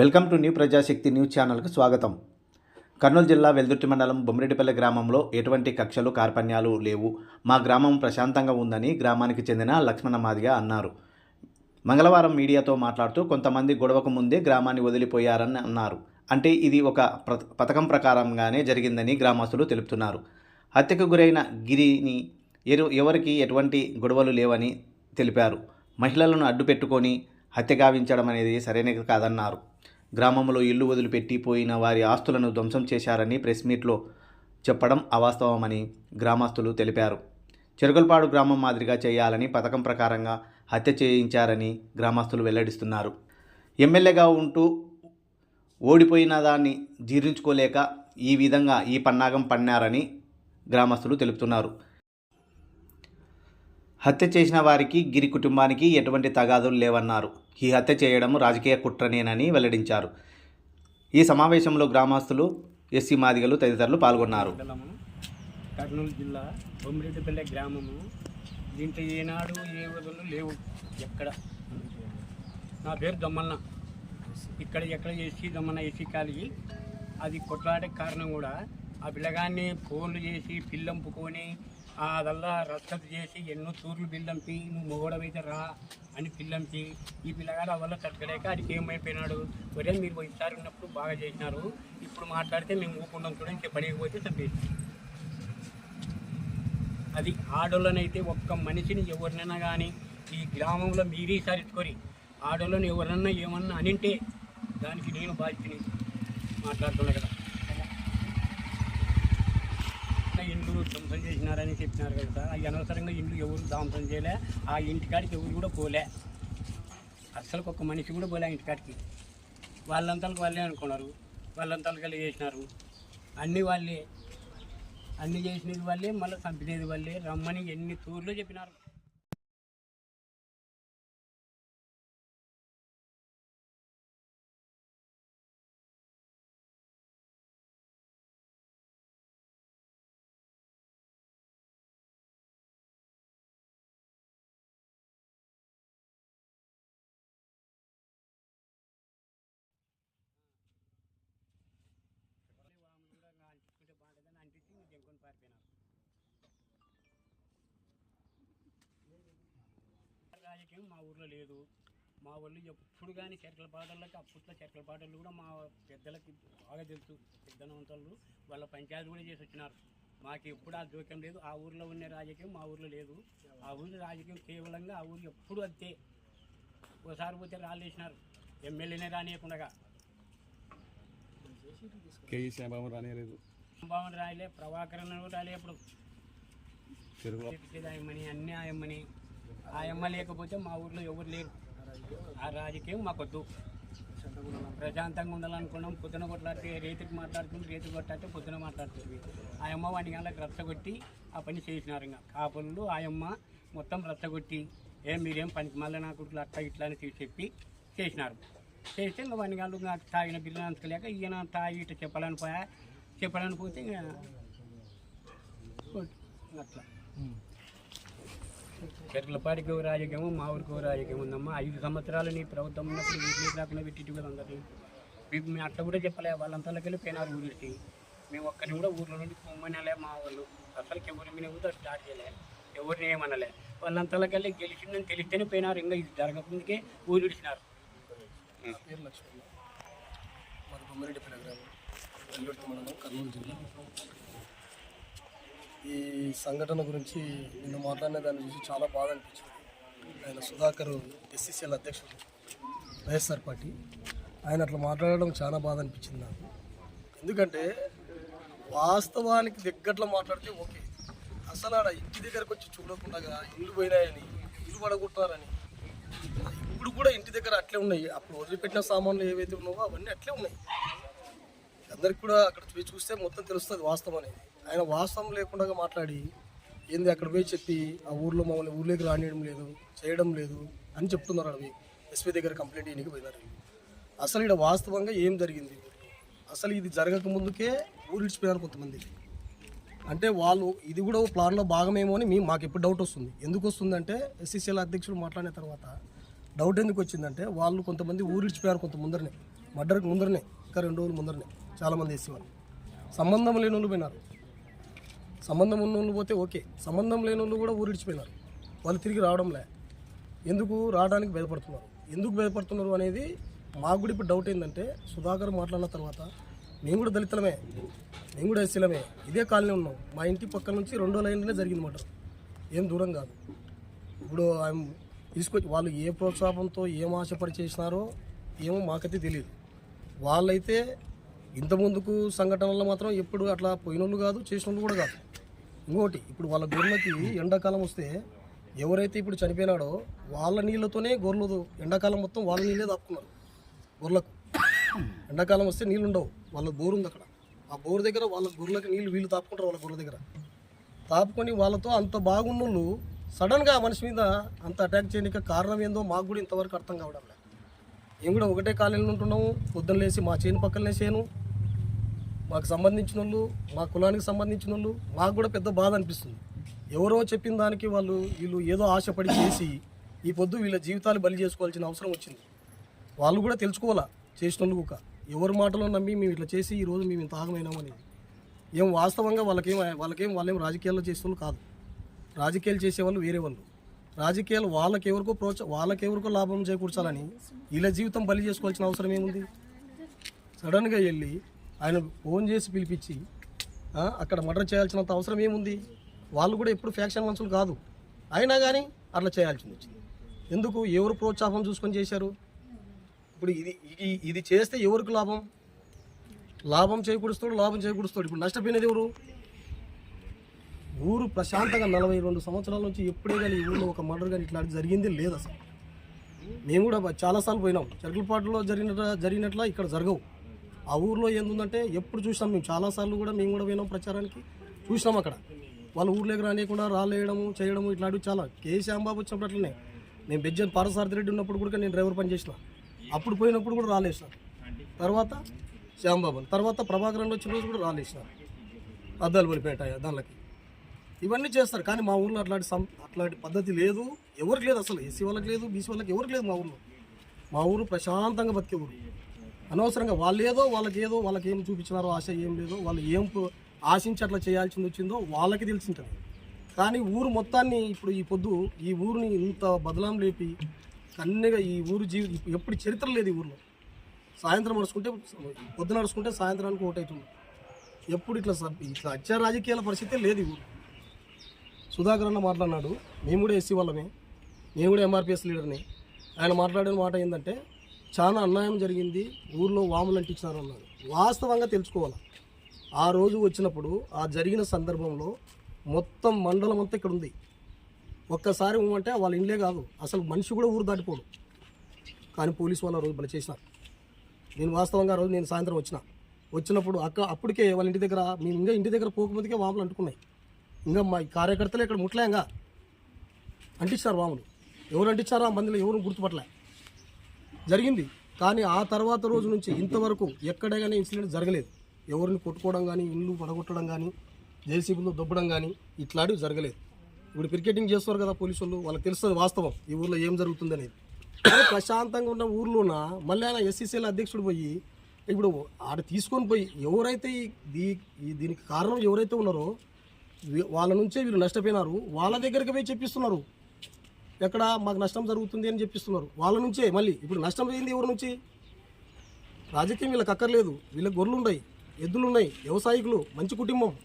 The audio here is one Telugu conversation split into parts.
Welcome to new Prajashakti news ఛానల్కు స్వాగతం. కర్నూలు జిల్లా వెల్దుర్తి మండలం బొమ్మిరెడ్డిపల్లె గ్రామంలో ఎటువంటి కక్షలు కార్పణ్యాలు లేవు. మా గ్రామం ప్రశాంతంగా ఉందని గ్రామానికి చెందిన లక్ష్మణ మాదిగా అన్నారు. మంగళవారం మీడియాతో మాట్లాడుతూ కొంతమంది గొడవకు ముందే గ్రామాన్ని వదిలిపోయారని అన్నారు. అంటే ఇది ఒక పథకం ప్రకారంగానే జరిగిందని గ్రామస్తులు తెలుపుతున్నారు. హత్యకు గురైన గిరిని ఎరు ఎవరికి ఎటువంటి గొడవలు లేవని తెలిపారు. మహిళలను అడ్డుపెట్టుకొని హత్య గావించడం అనేది సరైనది కాదన్నారు. గ్రామంలో ఇల్లు వదిలిపెట్టి పోయిన వారి ఆస్తులను ధ్వంసం చేశారని ప్రెస్ మీట్లో చెప్పడం అవాస్తవమని గ్రామస్తులు తెలిపారు. చెరుగల్పాడు గ్రామం మాదిరిగా చేయాలని పథకం ప్రకారంగా హత్య చేయించారని గ్రామస్తులు వెల్లడిస్తున్నారు. ఎమ్మెల్యేగా ఉంటూ ఓడిపోయిన దాన్ని జీర్ణించుకోలేక ఈ విధంగా ఈ పన్నాగం పన్నారని గ్రామస్తులు తెలుపుతున్నారు. హత్య చేసిన వారికి గిరి కుటుంబానికి ఎటువంటి తగాదులు లేవన్నారు. ఈ హత్య చేయడం రాజకీయ కుట్రనేనని వెల్లడించారు. ఈ సమావేశంలో గ్రామస్తులు ఎస్సీ మాదిగలు తదితరులు పాల్గొన్నారు. కర్నూలు జిల్లా బొమ్మిరెడ్డిపల్లె గ్రామము. దీంట్లో ఏనాడు ఏ వదలు లేవు. ఎక్కడ? నా పేరు దమ్మన్న. ఇక్కడ ఎక్కడ ఎస్సీ దమ్మన్న ఎస్సీ కాలిగి అది కొట్లాడే కారణం కూడా ఆ పిల్లగాన్ని ఫోన్లు చేసి పిల్లంపుకొని అదల్లా రచ్చత చేసి ఎన్నో తూర్లు పిల్లంపి నువ్వు మొగడమైతే రా అని పిల్లంపి ఈ పిల్లగాడు అవల్ల తగ్గలేక అడికి ఏమైపోయినాడు? ఒరే మీరు ఈసారి ఉన్నప్పుడు బాగా చేసినారు. ఇప్పుడు మాట్లాడితే మేము ఊపుకుంటాం చూడండి పడేకపోతే చంపేసి అది ఆడోళ్ళనైతే ఒక్క మనిషిని ఎవరినైనా కానీ ఈ గ్రామంలో మీరే సరిచుకొని ఆడోళ్ళని ఎవరన్నా ఏమన్నా అనింటే దానికి నేను బాధ్యతని మాట్లాడుతున్నా కదా. ఇండ్లు ధ్వంసం చేసినారని చెప్పినారు కదా సార్. అవి అనవసరంగా ఇండ్లు ఎవరు ధ్వంసం చేయలే. ఆ ఇంటికాడికి ఎవరు కూడా పోలే. అస్సలు ఒక్క మనిషి కూడా పోలే ఆ ఇంటికాడికి. వాళ్ళంతలకు వాళ్ళే అనుకున్నారు. వాళ్ళంతలకు వెళ్ళి చేసినారు. అన్నీ వాళ్ళే. అన్నీ చేసినది వాళ్ళే మళ్ళీ చంపినది వాళ్ళే. రమ్మని ఎన్ని తూర్లు చెప్పినారు. రాజకీయం మా ఊర్లో లేదు. మా వాళ్ళు ఎప్పుడు కానీ చెట్ల పాటలకి అప్పట్లో చెట్ల పాటలు కూడా మా పెద్దలకి బాగా తెలుసు. పెద్దనవంతలు వాళ్ళ పంచాయతీ కూడా చేసి వచ్చినారు. మాకు ఎప్పుడు ఆ జోక్యం లేదు. ఆ ఊర్లో ఉన్న రాజకీయం మా ఊర్లో లేదు. ఆ ఊరి రాజకీయం కేవలంగా ఆ ఊరు ఎప్పుడు అంతే. ఒకసారి పోతే రాళ్ళు వేసినారు. ఎమ్మెల్యేనే రానియకుండా కేఈ రానియలేదు. రాయలే ప్రభాకరన్ రాలే ఆయమ్మని అన్నీ ఆయమ్మని. ఆ ఆయమ్మ లేకపోతే మా ఊర్లో ఎవరు లేరు. ఆ రాజకీయం మాకొద్దు ప్రశాంతంగా ఉండాలనుకున్నాం పొద్దున కొట్లాడితే రైతుకి మాట్లాడుతుంది రైతు కొట్లాడితే పొద్దున మాట్లాడుతుంది. ఆ అమ్మ వాడిని గంటలకు రచ్చగొట్టి ఆ పని చేసినారు ఇంకా. కాపులు ఆయమ్మ మొత్తం రచ్చగొట్టి ఏం మీరేం పనికి మళ్ళీ నాకు ఇట్లా అట్లా ఇట్లా అని చెప్పి చేసినారు. చేస్తే ఇంకా వాడిని గంటలు నాకు తాగిన బిల్లు అంతకలేక ఈయన తాగి ఇట్లా చెప్పాలని పోయా చెప్పాలని పోతే ఇంకా అట్లా. చెట్లపాడికి ఓ రాజకీయం మా ఊరికి ఓ రాజకీయం ఉందమ్మా. ఐదు సంవత్సరాలు నీ ప్రభుత్వం ఉన్నప్పుడు వీటిని రాకుండా పెట్టి కదా అందరినీ. మీకు మేము అట్లా కూడా చెప్పలే వాళ్ళంతలోకి వెళ్ళి పోయినారు ఊరికి మేము ఒక్కరిని కూడా ఊర్లో నుండి పొమ్మనలే మా వాళ్ళు. అసలుకి ఎవరి మీద కూడా స్టార్ట్ చేయలే. ఎవరిని ఏమనలే. వాళ్ళంతలోకి వెళ్ళి గెలిచిందని తెలిస్తేనే పోయినారు. ఇంకా ఇది జరగకముందుకే ఊరు విడిచినారు. మాది గ్రామం. మండలం కర్నూలు జిల్లా. ఈ సంఘటన గురించి నిన్న మాట్లాడిన దాన్ని చూసి చాలా బాధ అనిపించింది. ఆయన సుధాకర్ ఎస్సీసీఎల్ అధ్యక్షుడు వైఎస్ఆర్ పార్టీ. ఆయన అట్లా మాట్లాడడం చాలా బాధ అనిపించింది నాకు. ఎందుకంటే వాస్తవానికి దగ్గరలో మాట్లాడితే ఓకే. అసలు ఆడ ఇంటి దగ్గరకు వచ్చి చూడకుండా ఇల్లు పోయినాయని ఇల్లు పడగొట్టారని. ఇప్పుడు కూడా ఇంటి దగ్గర అట్లే ఉన్నాయి. అప్పుడు వదిలిపెట్టిన సామాన్లు ఏవైతే ఉన్నావో అవన్నీ అట్లే ఉన్నాయి. అందరికి కూడా అక్కడ పోయి చూస్తే మొత్తం తెలుస్తుంది వాస్తవం అనేది. ఆయన వాస్తవం లేకుండా మాట్లాడి ఏంది అక్కడ పోయి చెప్పి ఆ ఊర్లో మమ్మల్ని ఊర్లోకి రానియడం లేదు చేయడం లేదు అని చెప్తున్నారు అవి ఎస్పీ దగ్గర కంప్లైంట్ ఇనికి పోయినారు. అసలు ఇక్కడ వాస్తవంగా ఏం జరిగింది? అసలు ఇది జరగక ముందుకే ఊరు ఇడిచిపోయారు కొంతమంది. అంటే వాళ్ళు ఇది కూడా ఓ ప్లాన్లో భాగమేమో అని మేము మాకు ఎప్పుడు డౌట్ వస్తుంది. ఎందుకు వస్తుందంటే ఎస్సీసీఎల్ అధ్యక్షుడు మాట్లాడిన తర్వాత డౌట్ ఎందుకు వచ్చిందంటే వాళ్ళు కొంతమంది ఊరిడిచిపోయారు కొంత ముందరనే మర్డర్కి ముందరనే ఇంకా రెండు రోజులు ముందరనే. చాలామంది వేసి సంబంధం లేని వాళ్ళు పోయినారు. సంబంధం ఉన్న వాళ్ళు పోతే ఓకే. సంబంధం లేని వాళ్ళు కూడా ఊరిడిచిపోయినారు. వాళ్ళు తిరిగి రావడంలే. ఎందుకు? రావడానికి భయపడుతున్నారు. ఎందుకు భయపడుతున్నారు అనేది మాకు కూడా ఇప్పుడు డౌట్ ఏంటంటే సుధాకర్ మాట్లాడిన తర్వాత మేము కూడా దళితులమే. మేము కూడా ఎస్సీలమే. ఇదే కాలనీ ఉన్నాం. మా ఇంటి పక్కన నుంచి రెండో లైన్లోనే జరిగింది మాట ఏం దూరం కాదు. ఇప్పుడు ఆయన తీసుకొచ్చి వాళ్ళు ఏ ప్రోత్సాహంతో ఏం ఆశపడి చేసినారో ఏమో మాకైతే తెలియదు వాళ్ళైతే ఇంత ముందుకు సంఘటనల్లో మాత్రం ఎప్పుడు అట్లా పోయినోళ్ళు కాదు చేసిన కూడా కాదు. ఇంకోటి ఇప్పుడు వాళ్ళ గొర్రెలకి ఎండాకాలం వస్తే ఎవరైతే ఇప్పుడు చనిపోయినాడో వాళ్ళ నీళ్ళతోనే గొర్రెలు ఎండాకాలం మొత్తం వాళ్ళ నీళ్ళే దాపుకున్నారు గొర్రెలకు. ఎండాకాలం వస్తే నీళ్ళు ఉండవు వాళ్ళ బోరు ఉంది అక్కడ. ఆ బోరు దగ్గర వాళ్ళ గొర్రెలకు నీళ్ళు వీళ్ళు తాపుకుంటారు వాళ్ళ గొర్రెల దగ్గర. తాపుకొని వాళ్ళతో అంత బాగున్నోళ్ళు సడన్గా మనిషి మీద అంత అటాక్ చేయడానికి కారణం ఏందో మాకు కూడా ఇంతవరకు అర్థం కావడం లేదు. మేము కూడా ఒకటే కాలనీలో ఉంటున్నాము. పొద్దున్న లేచి మా చేను పక్కనే చేను మాకు సంబంధించిన వాళ్ళు మా కులానికి సంబంధించిన వాళ్ళు మాకు కూడా పెద్ద బాధ అనిపిస్తుంది. ఎవరో చెప్పిన దానికి వాళ్ళు వీళ్ళు ఏదో ఆశపడి చేసి ఈ పొద్దు వీళ్ళ జీవితాలు బలి చేసుకోవాల్సిన అవసరం వచ్చింది. వాళ్ళు కూడా తెలుసుకోవాలా? చేసిన వాళ్ళు ఒక ఎవరి మాటలో నమ్మి మేము ఇట్లా చేసి ఈరోజు మేము ఇంత ఆగమైనామనేది ఏం వాస్తవంగా వాళ్ళకేం వాళ్ళకేం వాళ్ళేం రాజకీయాల్లో చేసిన కాదు. రాజకీయాలు చేసేవాళ్ళు వేరే వాళ్ళు. రాజకీయాలు వాళ్ళకి ఎవరికో ప్రోత్స వాళ్ళకి ఎవరికో లాభం చేకూర్చాలని వీళ్ళ జీవితం బలి చేసుకోవాల్సిన అవసరం ఏముంది? సడన్గా వెళ్ళి ఆయన ఫోన్ చేసి పిలిపించి అక్కడ మర్డర్ చేయాల్సినంత అవసరం ఏముంది? వాళ్ళు కూడా ఎప్పుడు ఫ్యాక్షన్ మనుషులు కాదు. అయినా కానీ అట్లా చేయాల్సింది వచ్చింది. ఎందుకు? ఎవరు ప్రోత్సాహం చూసుకొని చేశారు? ఇప్పుడు ఇది ఇది ఇది చేస్తే ఎవరికి లాభం? లాభం చేకూరుస్తాడు లాభం చేకూరుస్తాడు. ఇప్పుడు నష్టపోయినది ఎవరు? ఊరు ప్రశాంతంగా నలభై రెండు సంవత్సరాల నుంచి ఎప్పుడే కానీ ఈ ఊళ్ళో ఒక మర్డర్ కానీ ఇట్లాంటి జరిగింది లేదు అసలు. మేము కూడా చాలాసార్లు పోయినాం. చెరకలపాటులో జరిగిన జరిగినట్ల ఇక్కడ జరగవు. ఆ ఊర్లో ఏందంటే ఎప్పుడు చూసినాం మేము. చాలాసార్లు కూడా మేము కూడా పోయినాం ప్రచారానికి. చూసినాం అక్కడ. వాళ్ళు ఊర్లోకి రానియకుండా రాలేయడము చేయడము ఇట్లాంటివి చాలా. కే. శ్యాంబాబు వచ్చినప్పుడు అట్లనే. నేను బెజ్జన్ పారసారథి రెడ్డి ఉన్నప్పుడు కూడా నేను డ్రైవర్ పని చేసిన. అప్పుడు పోయినప్పుడు కూడా రాలేసిన తర్వాత శ్యాంబాబు తర్వాత ప్రభాకరన్ వచ్చిన రోజు కూడా రాలేసిన అద్దాలు పడిపోయాయి దానిలోకి. ఇవన్నీ చేస్తారు. కానీ మా ఊర్లో అట్లాంటి సం అట్లాంటి పద్ధతి లేదు. ఎవరికి లేదు అసలు. ఎస్సీ వాళ్ళకి లేదు బీసీ వాళ్ళకి ఎవరికి లేదు మా ఊర్లో. మా ఊరు ప్రశాంతంగా బతికే ఊరు. అనవసరంగా వాళ్ళు ఏదో వాళ్ళకి ఏదో వాళ్ళకి ఏం చూపించినారో ఆశ ఏం లేదో వాళ్ళు ఏం ఆశించి అట్లా చేయాల్సింది వచ్చిందో వాళ్ళకి తెలిసి ఉంటుంది కానీ ఊరు మొత్తాన్ని ఇప్పుడు ఈ పొద్దు ఈ ఊరిని ఇంత బదలాం లేపి కన్నెగా ఈ ఊరు జీవి ఎప్పుడు చరిత్ర లేదు ఈ ఊరిలో. సాయంత్రం నడుచుకుంటే పొద్దున నడుచుకుంటే సాయంత్రానికి ఓటవుతుంది ఎప్పుడు ఇట్లా సబ్- ఇట్లా అత్య రాజకీయాల పరిస్థితే లేదు ఈ ఊరు. సుధాకర్ అన్న మాట్లాడినాడు. మేము కూడా ఎస్సీ వాళ్ళమే. నేను కూడా ఎంఆర్పిఎస్ లీడర్ని. ఆయన మాట్లాడిన మాట ఏంటంటే చాలా అన్యాయం జరిగింది. ఊర్లో వాములు అంటించినారు అన్నాడు. వాస్తవంగా తెలుసుకోవాలి? ఆ రోజు వచ్చినప్పుడు ఆ జరిగిన సందర్భంలో మొత్తం మండలం అంతా ఇక్కడ ఉంది. ఒక్కసారి ఉమ్మంటే వాళ్ళ ఇండ్లే కాదు. అసలు మనిషి కూడా ఊరు దాటిపోడు. కానీ పోలీసు వాళ్ళు ఆ రోజు పని చేసినారు. నేను వాస్తవంగా ఆ రోజు నేను సాయంత్రం వచ్చిన. వచ్చినప్పుడు అక్క అప్పటికే వాళ్ళ ఇంటి దగ్గర మేము ఇంకా ఇంటి దగ్గర పోకముందుకే వాములు అంటుకున్నాయి. ఇంకా మా కార్యకర్తలు ఇక్కడ ముట్లేంగా అంటించారు వాములు. ఎవరు అంటించారో? ఆ మందిలో ఎవరు గుర్తుపట్టలే. జరిగింది. కానీ ఆ తర్వాత రోజు నుంచి ఇంతవరకు ఎక్కడైనా కానీ ఇన్సిడెంట్ జరగలేదు. ఎవరిని కొట్టుకోవడం కానీ ఇల్లు పడగొట్టడం కానీ జేసీబీలో దొబ్బడం కానీ ఇట్లాంటివి జరగలేదు. ఇప్పుడు క్రికెటింగ్ చేస్తారు కదా పోలీసు వాళ్ళు వాళ్ళకి తెలుస్తుంది వాస్తవం. ఈ ఊర్లో ఏం జరుగుతుంది అనేది. ప్రశాంతంగా ఉన్న ఊర్లోన మళ్ళీ ఆయన ఎస్సీసీల అధ్యక్షుడు పోయి ఇప్పుడు ఆడ తీసుకొని పోయి ఎవరైతే ఈ దీ- దీనికి కారణం ఎవరైతే ఉన్నారో వాళ్ళ నుంచే వీళ్ళు నష్టపోయినారు. వాళ్ళ దగ్గరికి పోయి చెప్పిస్తున్నారు. ఎక్కడ మాకు నష్టం జరుగుతుంది అని చెప్పిస్తున్నారు. వాళ్ళ నుంచే మళ్ళీ. ఇప్పుడు నష్టం పోయింది ఎవరి నుంచి? రాజకీయం వీళ్ళకి అక్కర్లేదు. వీళ్ళకి గొర్రెలు ఉన్నాయి ఎద్దులు ఉన్నాయి వ్యవసాయకులు మంచి కుటుంబం.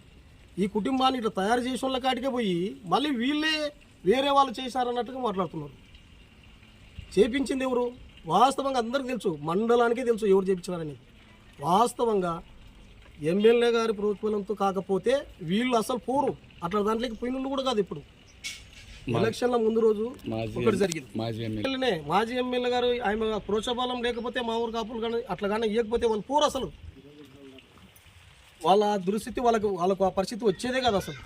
ఈ కుటుంబాన్ని ఇట్లా తయారు చేసిన వాళ్ళ కాటికే పోయి మళ్ళీ వీళ్ళే వేరే వాళ్ళు చేశారన్నట్టుగా మాట్లాడుతున్నారు. చేపించింది ఎవరు? వాస్తవంగా అందరికీ తెలుసు. మండలానికే తెలుసు ఎవరు చేపించారని వాస్తవంగా ఎమ్మెల్యే గారి ప్రోత్బలంతో కాకపోతే వీళ్ళు అసలు పోరు. అట్లా దాంట్లోకి పోయిన కూడా కాదు ఇప్పుడు. ఎలక్షన్ల ముందు రోజు ఒకటి జరిగింది. మాజీ ఎమ్మెల్యే. ఎమ్మెల్యేనే మాజీ ఎమ్మెల్యే గారు ఆయన ప్రోత్సాహం లేకపోతే మా ఊరు కాపులు కానీ అట్లా కానీ ఇవ్వకపోతే వాళ్ళు పోరు అసలు. వాళ్ళ దుస్థితి వాళ్ళకు వాళ్ళకు ఆ పరిస్థితి వచ్చేదే కదా అసలు.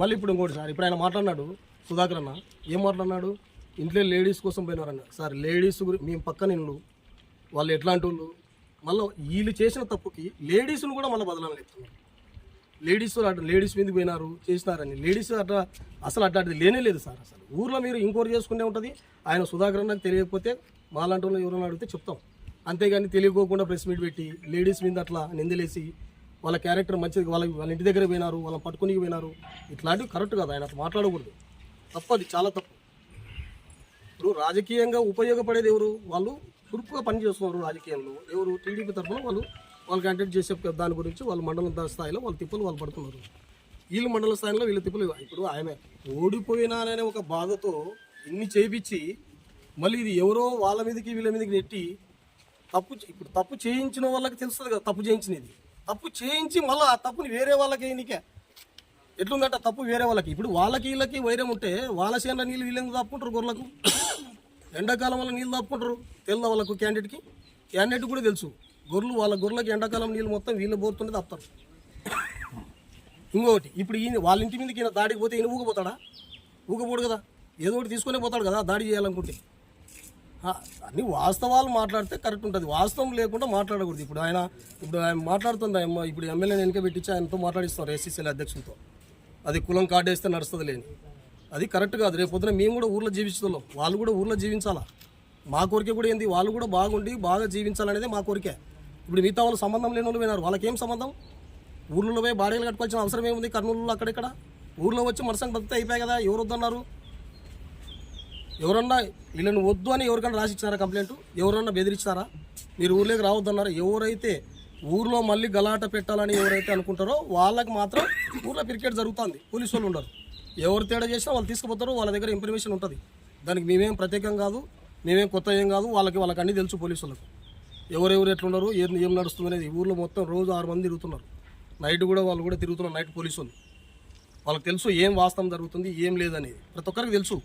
మళ్ళీ ఇప్పుడు ఇంకోటి సార్ ఇప్పుడు ఆయన మాట్లాడినాడు సుధాకర్ అన్న. ఏం మాట్లాడినాడు? ఇంట్లో లేడీస్ కోసం పోయినారన్న. సార్ లేడీస్ గురి మేము పక్కన ఇల్లు. వాళ్ళు ఎట్లాంటి వాళ్ళు? మళ్ళీ వీళ్ళు చేసిన తప్పుకి లేడీస్ను కూడా మళ్ళీ బదలాలని చెప్తున్నారు లేడీస్ అట్లా లేడీస్ మీద పోయినారు చేసినారని. లేడీస్ అట్లా అసలు అట్లాంటిది లేనే లేదు సార్ అసలు. ఊర్లో మీరు ఇంకోటి చేసుకునే ఉంటుంది. ఆయన సుధాకర్ నాకు తెలియకపోతే మాలాంటి వాళ్ళు ఎవరైనా అడిగితే చెప్తాం. అంతేగాని తెలియకోకుండా ప్రెస్ మీట్ పెట్టి లేడీస్ మీద అట్లా నిందలేసి వాళ్ళ క్యారెక్టర్ మంచిది వాళ్ళ వాళ్ళ ఇంటి దగ్గర పోయినారు వాళ్ళని పట్టుకుని పోయినారు. ఇట్లాంటివి కరెక్ట్ కాదు. ఆయన అట్లా మాట్లాడకూడదు. తప్పు అది చాలా తప్పు. ఇప్పుడు రాజకీయంగా ఉపయోగపడేది ఎవరు? వాళ్ళు చురుకుగా పనిచేస్తున్నారు రాజకీయంలో ఎవరు టీడీపీ తరఫున వాళ్ళు వాళ్ళు కంటెక్ట్ చేసే దాని గురించి వాళ్ళు మండలం స్థాయిలో వాళ్ళ తిప్పలు వాళ్ళు పడుతున్నారు. వీళ్ళు మండల స్థాయిలో వీళ్ళ తిప్పలు ఇప్పుడు ఆయన ఓడిపోయినాననే ఒక బాధతో ఇన్ని చేయించి మళ్ళీ ఇది ఎవరో వాళ్ళ మీదకి వీళ్ళ మీదకి నెట్టి తప్పు ఇప్పుడు తప్పు చేయించిన వాళ్ళకి తెలుస్తుంది కదా తప్పు చేయించినది. తప్పు చేయించి మళ్ళీ ఆ తప్పుని వేరే వాళ్ళకి నీకే. ఎట్లుందంట తప్పు వేరే వాళ్ళకి. ఇప్పుడు వాళ్ళకి వీళ్ళకి వైరం ఉంటే వాళ్ళ చేనుల నీళ్ళు వీళ్ళని తప్పుకుంటారు గొర్రెలకు? ఎండాకాలం వల్ల నీళ్ళు దాపుకుంటారు. తెలుదా వాళ్ళకు క్యాండిడేట్కి క్యాండిడేట్ కూడా తెలుసు. గొర్రెలు వాళ్ళ గొర్రెలకి ఎండాకాలం నీళ్ళు మొత్తం వీళ్ళు పోతుంటే తప్పుతారు ఇంకొకటి ఇప్పుడు ఈయన వాళ్ళ ఇంటి మీదకి ఈయన దాడికి పోతే ఈయన ఊగపోతాడా? ఊగపోడు కదా. ఏదో ఒకటి తీసుకునే పోతాడు కదా దాడి చేయాలనుకుంటే. అన్ని వాస్తవాలు మాట్లాడితే కరెక్ట్ ఉంటుంది. వాస్తవం లేకుండా మాట్లాడకూడదు. ఇప్పుడు ఆయన ఇప్పుడు ఆయన మాట్లాడుతుంది ఆయన ఇప్పుడు ఎమ్మెల్యేని వెనక పెట్టించి ఆయనతో మాట్లాడిస్తారు ఎస్సీసీల అధ్యక్షులతో. అది కులం కార్డు వేస్తే నడుస్తుంది లేని. అది కరెక్ట్ కాదు. రేపు పొద్దున మేము కూడా ఊర్లో జీవిస్తున్నాం. వాళ్ళు కూడా ఊర్లో జీవించాలా? మా కోరిక కూడా ఏంది? వాళ్ళు కూడా బాగుండి బాగా జీవించాలనేది మా కోరికే. ఇప్పుడు మిగతా వాళ్ళు సంబంధం లేని వాళ్ళు పోయినారు. వాళ్ళకేం సంబంధం? ఊర్లలో పోయి బాడీలు కట్టుకోవాల్సిన అవసరం ఏముంది? కర్నూలులో అక్కడిక్కడ? ఊర్లో వచ్చి మనసం బతితే అయిపోయాయి కదా. ఎవరు వద్దన్నారు? ఎవరన్నా వీళ్ళని వద్దు అని ఎవరికైనా రాసిచ్చారా కంప్లైంట్? ఎవరన్నా బెదిరించారా మీరు ఊర్లోకి రావద్దన్నారు. ఎవరైతే ఊర్లో మళ్ళీ గలాట పెట్టాలని ఎవరైతే అనుకుంటారో వాళ్ళకి మాత్రం ఊర్లో క్రికెట్ జరుగుతుంది. పోలీసు వాళ్ళు ఉండరు. ఎవరు తేడా చేసినా వాళ్ళు తీసుకుపోతారు వాళ్ళ దగ్గర ఇన్ఫర్మేషన్ ఉంటుంది. దానికి మేమేం ప్రత్యేకం కాదు మేమేం కొత్త ఏం కాదు వాళ్ళకి వాళ్ళకి అన్నీ తెలుసు పోలీసులకు. ఎవరెవరు ఎట్లున్నారు ఏం ఏం నడుస్తుంది అనేది ఊర్లో మొత్తం రోజు ఆరు మంది తిరుగుతున్నారు. నైట్ కూడా వాళ్ళు కూడా తిరుగుతున్నారు నైట్ పోలీసు ఉంది వాళ్ళకి తెలుసు ఏం వాస్తవం జరుగుతుంది ఏం లేదనేది ప్రతి ఒక్కరికి తెలుసు.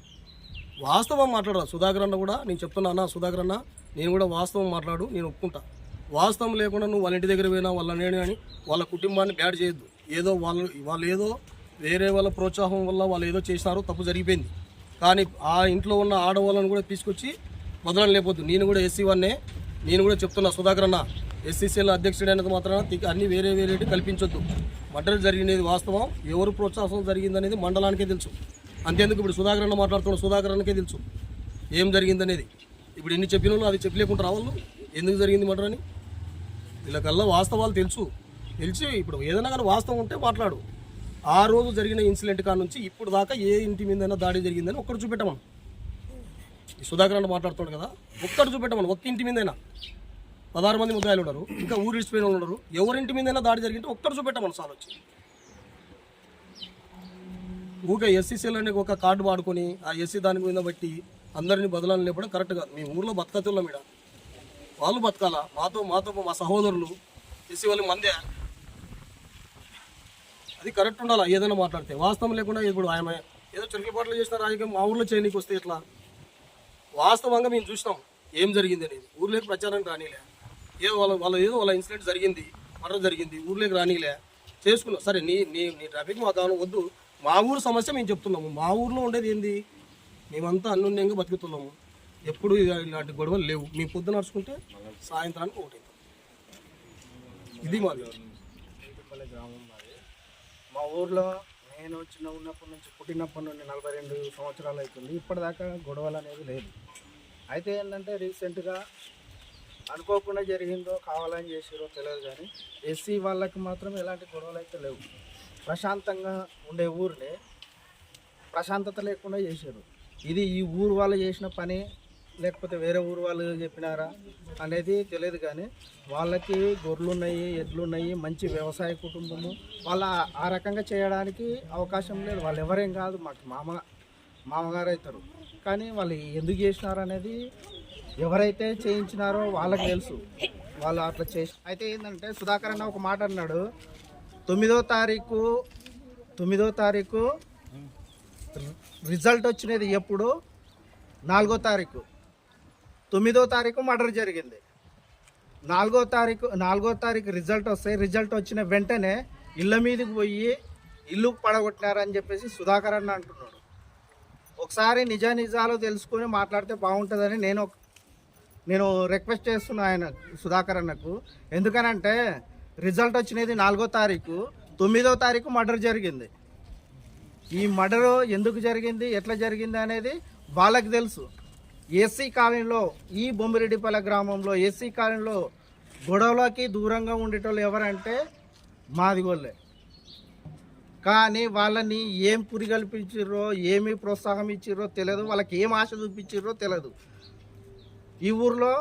వాస్తవం మాట్లాడరా? సుధాకర్ అన్న కూడా నేను చెప్తున్నా సుధాకర్ అన్న నేను కూడా వాస్తవం మాట్లాడు నేను ఒప్పుకుంటా. వాస్తవం లేకుండా నువ్వు వాళ్ళ ఇంటి దగ్గర పోయినా వాళ్ళ నేను కానీ వాళ్ళ కుటుంబాన్ని బ్యాడ్ చేయొద్దు. ఏదో వాళ్ళు వాళ్ళు ఏదో వేరే వాళ్ళ ప్రోత్సాహం వల్ల వాళ్ళు ఏదో చేసినారు తప్పు జరిగిపోయింది. కానీ ఆ ఇంట్లో ఉన్న ఆడవాళ్ళను కూడా తీసుకొచ్చి వదలని లేకపోద్దు నేను కూడా ఎస్సీ వన్నే నేను కూడా చెప్తున్నా సుధాకర్ అన్న ఎస్సీసీల అధ్యక్షుడైనది మాత్రం అన్ని వేరే వేరే కల్పించొద్దు. మర్డర్ జరిగినది వాస్తవం. ఎవరు ప్రోత్సాహం జరిగిందనేది మండలానికే తెలుసు. అంతేందుకు ఇప్పుడు సుధాకర్ అన్న మాట్లాడుతున్న సుధాకర్ అన్నకే తెలుసు. ఏం జరిగిందనేది. ఇప్పుడు ఎన్ని చెప్పిన వాళ్ళు అది చెప్పలేకుండా రావాళ్ళు ఎందుకు జరిగింది మర్డర్ అని? వీళ్ళకల్లా వాస్తవాలు తెలుసు. తెలిసి ఇప్పుడు ఏదైనా కానీ వాస్తవం ఉంటే మాట్లాడు. ఆ రోజు జరిగిన ఇన్సిడెంట్ కాడ నుంచి ఇప్పుడు దాకా ఏ ఇంటి మీదైనా దాడి జరిగిందని ఒక్కటి చూపెట్టమను. ఈ సుధాకర్ అన్న మాట్లాడుతున్నాడు కదా ఒక్కరు చూపెట్టమను ఒక్క ఇంటి మీదైనా. పదహారు మంది ముద్దాయిలు ఉన్నారు ఇంకా ఊరిడిచిపోయిన వాళ్ళు ఉన్నారు. ఎవరింటి మీదైనా దాడి జరిగింటే ఒక్కరు చూపెట్టమను సార్ వచ్చి. ఊకే ఎస్సీసీలు అనే ఒక కార్డు వాడుకొని ఆ ఎస్సీ దాని మీద బట్టి అందరినీ బదలాలని లేపడం కరెక్ట్ కాదు. మీ ఊర్లో బతకతుల్లో మీడ వాళ్ళు బతకాలా? మాతో మాతో మా సహోదరులు ఎస్సీ వాళ్ళు మందే. అది కరెక్ట్ ఉండాలా? ఏదైనా మాట్లాడితే. వాస్తవం లేకుండా ఇప్పుడు ఆయన ఏదో చిరకపాట్లు చేసిన రాజకీయం మా ఊర్లో చేయడానికి వస్తే ఎట్లా? వాస్తవంగా మేము చూసినాం ఏం జరిగింది అనేది. ఊర్లోకి ప్రచారం రానిలే. ఏదో వాళ్ళ వాళ్ళ ఏదో వాళ్ళ ఇన్సిడెంట్ జరిగింది మర్డర్ జరిగింది ఊర్లోకి రానిలే. చేసుకున్నాం. సరే నీ నీ నీ ట్రాఫిక్ మా కావాలి వద్దు. మా ఊరు సమస్య మేము చెప్తున్నాము. మా ఊర్లో ఉండేది ఏంది? మేమంతా అన్యోన్యంగా బతుకుతున్నాము. ఎప్పుడు ఇలాంటి గొడవలు లేవు. మేము పొద్దున నడుచుకుంటే సాయంత్రానికి ఒకటి ఇది మాది. గ్రామం మా ఊర్లో నేను చిన్న ఉన్నప్పటి నుంచి పుట్టినప్పటి నుండి నలభై రెండు సంవత్సరాలు అవుతుంది. ఇప్పటిదాకా గొడవలు అనేది లేదు అయితే ఏంటంటే రీసెంట్గా అనుకోకుండా జరిగిందో కావాలని చేసిరో తెలియదు కానీ ఎస్సీ వాళ్ళకి మాత్రం ఎలాంటి గొడవలు అయితే లేవు. ప్రశాంతంగా ఉండే ఊరిని ప్రశాంతత లేకుండా చేశారు ఇది ఈ ఊరు వాళ్ళు చేసిన పని లేకపోతే వేరే ఊరు వాళ్ళు చెప్పినారా అనేది తెలియదు కానీ వాళ్ళకి గొర్రెలు ఉన్నాయి ఎడ్లు ఉన్నాయి మంచి వ్యవసాయ కుటుంబము. వాళ్ళ ఆ- రకంగా చేయడానికి అవకాశం లేదు. వాళ్ళు ఎవరేం కాదు మాకు మామ మామగారు అవుతారు. కానీ వాళ్ళు ఎందుకు చేసినారు అనేది ఎవరైతే చేయించినారో వాళ్ళకి తెలుసు. వాళ్ళు అట్లా చేసి అయితే ఏంటంటే సుధాకర్ అన్న ఒక మాట అన్నాడు. తొమ్మిదో తారీఖు తొమ్మిదో తారీఖు రిజల్ట్ వచ్చినది ఎప్పుడు? నాలుగో తారీఖు. తొమ్మిదో తారీఖు మర్డర్ జరిగింది. నాలుగో తారీఖు నాలుగో తారీఖు రిజల్ట్ వస్తాయి రిజల్ట్ వచ్చిన వెంటనే ఇళ్ళ మీదకి పోయి ఇల్లు పడగొట్టినారని చెప్పేసి సుధాకర్ అన్న అంటున్నాడు. ఒకసారి నిజ నిజాలు తెలుసుకొని మాట్లాడితే బాగుంటుందని నేను నేను రిక్వెస్ట్ చేస్తున్నా ఆయన సుధాకర్ అన్నకు. ఎందుకనంటే రిజల్ట్ వచ్చినది నాలుగో తారీఖు తొమ్మిదో తారీఖు మర్డర్ జరిగింది. ఈ మర్డర్ ఎందుకు జరిగింది ఎట్లా జరిగింది అనేది వాళ్ళకి తెలుసు. ఎస్సీ కాలనీలో ఈ బొమ్మిరెడ్డిపల్లె గ్రామంలో ఎస్సీ కాలనీలో గొడవలకి దూరంగా ఉండేటోళ్ళు ఎవరంటే మాదిగోళ్ళే కానీ వాళ్ళని ఏం పురి కల్పించారో ఏమి ప్రోత్సాహం ఇచ్చిర్రో తెలియదు వాళ్ళకి ఏం ఆశ చూపించారో తెలియదు ఈ ఊర్లో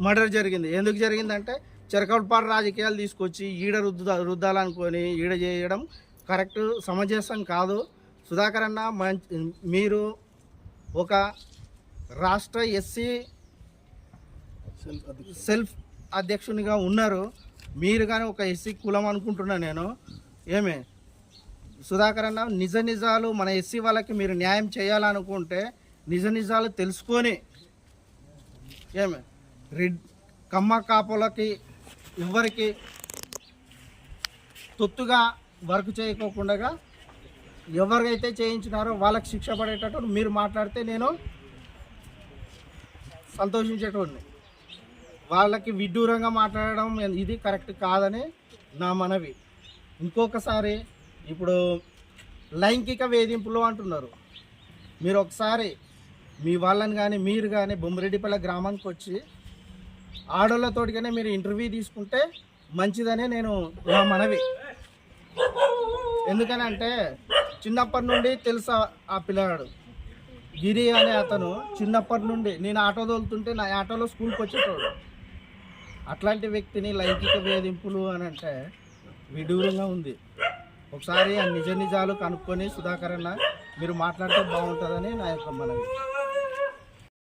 మర్డర్ జరిగింది. ఎందుకు జరిగిందంటే చెరకపాటు రాజకీయాలు తీసుకొచ్చి ఈడ రుద్దు రుద్దాలనుకొని ఈడ చేయడం కరెక్ట్ సమంజసం కాదు. సుధాకర్ అన్న మంచి మీరు ఒక రాష్ట్ర ఎస్సీ సెల్ఫ్ అధ్యక్షునిగా ఉన్నారు. మీరు కానీ ఒక ఎస్సీ కులం అనుకుంటున్నాను నేను. ఏమే? సుధాకర్ అన్న నిజ నిజాలు మన ఎస్సీ వాళ్ళకి మీరు న్యాయం చేయాలనుకుంటే నిజ నిజాలు తెలుసుకొని ఏమే? రెడ్ కమ్మ కాపులకి ఎవరికి తొత్తుగా వర్క్ చేయకోకుండా ఎవరికైతే చేయించినారో వాళ్ళకి శిక్ష పడేటట్టు మీరు మాట్లాడితే నేను సంతోషించేటోడిని. వాళ్ళకి విడ్డూరంగా మాట్లాడడం ఇది కరెక్ట్ కాదని నా మనవి. ఇంకొకసారి ఇప్పుడు లైంగిక వేధింపులు అంటున్నారు. మీరు ఒకసారి మీ వాళ్ళని కానీ మీరు కానీ బొమ్మరెడ్డిపల్లి గ్రామానికి వచ్చి ఆడోళ్ళతోటిగానే మీరు ఇంటర్వ్యూ తీసుకుంటే మంచిదనే నేను నా మనవి. ఎందుకనంటే చిన్నప్పటి నుండి తెలుసా ఆ పిల్లగాడు గిరి అనే అతను చిన్నప్పటి నుండి నేను ఆటో తోలుతుంటే నా ఆటోలో స్కూల్కి వచ్చేటోడు. అట్లాంటి వ్యక్తిని లైంగిక వేధింపులు అని అంటే విడూరంగా ఉంది. ఒకసారి ఆ నిజ నిజాలు కనుక్కొని సుధాకరణ మీరు మాట్లాడితే బాగుంటుందని నా యొక్క మనవి.